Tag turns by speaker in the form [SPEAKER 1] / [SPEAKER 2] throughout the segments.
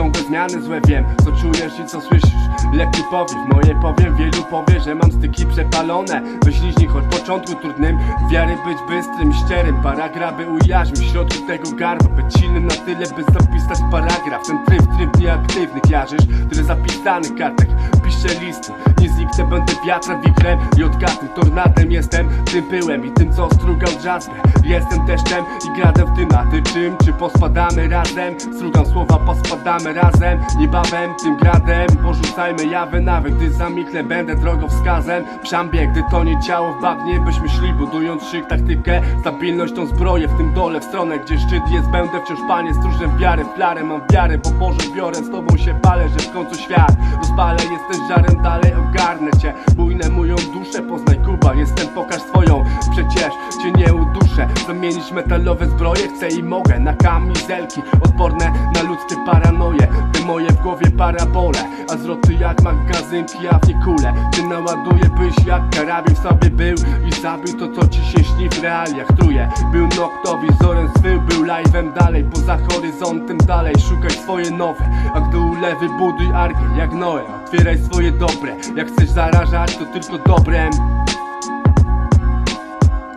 [SPEAKER 1] Ciągłe zmiany złe wiem, co czujesz i co słyszysz? Lekki powiew, moje powiem, wielu powie, że mam styki przepalone. Wyśliźnij choć początku trudnym. Wiary być bystrym, szczerym. Paragrafy ujarzmi w środku tego garba. Być silnym na tyle, by zapisać paragraf. Ten tryb, tryb nieaktywny. Kojarzysz Tyle zapisanych kartek, piszę listy. Nie zniknę, będę wiatra wiklem I odgasnym tornadem jestem Tym pyłem i tym, co strugał jazzbę Jestem deszczem i gradę w tym A ty czym? Czy pospadamy razem? Strugam słowa, pospadamy razem. Niebawem tym gradem Porzucajmy jawy. Nawet Gdy zamiknę, będę drogowskazem. Przambie, gdy tonie ciało w bagnie Byśmy szli, budując szyk taktykę Stabilność tą zbroję w tym dole W stronę, gdzie szczyt jest Będę wciąż panie stróżem wiary W flarę mam wiarę, bo Boże biorę Z tobą się palę, że w końcu świat Rozpalę, jesteś żarem, dalej ogarnę cię Bujnę moją duszę, poznaj Kuba Jestem, pokaż swoją, przecież cię nie uduszę. Zamienić metalowe zbroje chcę i mogę Na kamizelki, odporne na ludzkie paranoje. Te moje w głowie parabole A zwroty jak magazynki, a w nie kule. Ty naładuję byś jak karabin w sobie był I zabił to co ci się śni w realiach. Truje, był noktowizorem swył Był live'em dalej, poza horyzontem dalej Szukaj swoje nowe, a gdy ulewy buduj arkę jak Noe. Otwieraj swoje dobre, jak chcesz zarażać to tylko dobrem.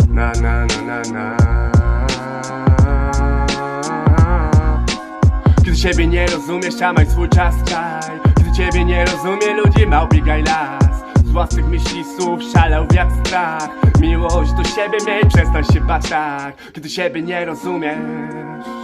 [SPEAKER 1] Na na na na na siebie nie rozumiesz, szamaj swój czas czaj. Kiedy ciebie nie rozumie ludzi, małbiegaj las. Z własnych myśli słów szalał jak strach. Miłość do siebie miej, przestań się bać tak. Kiedy siebie nie rozumiesz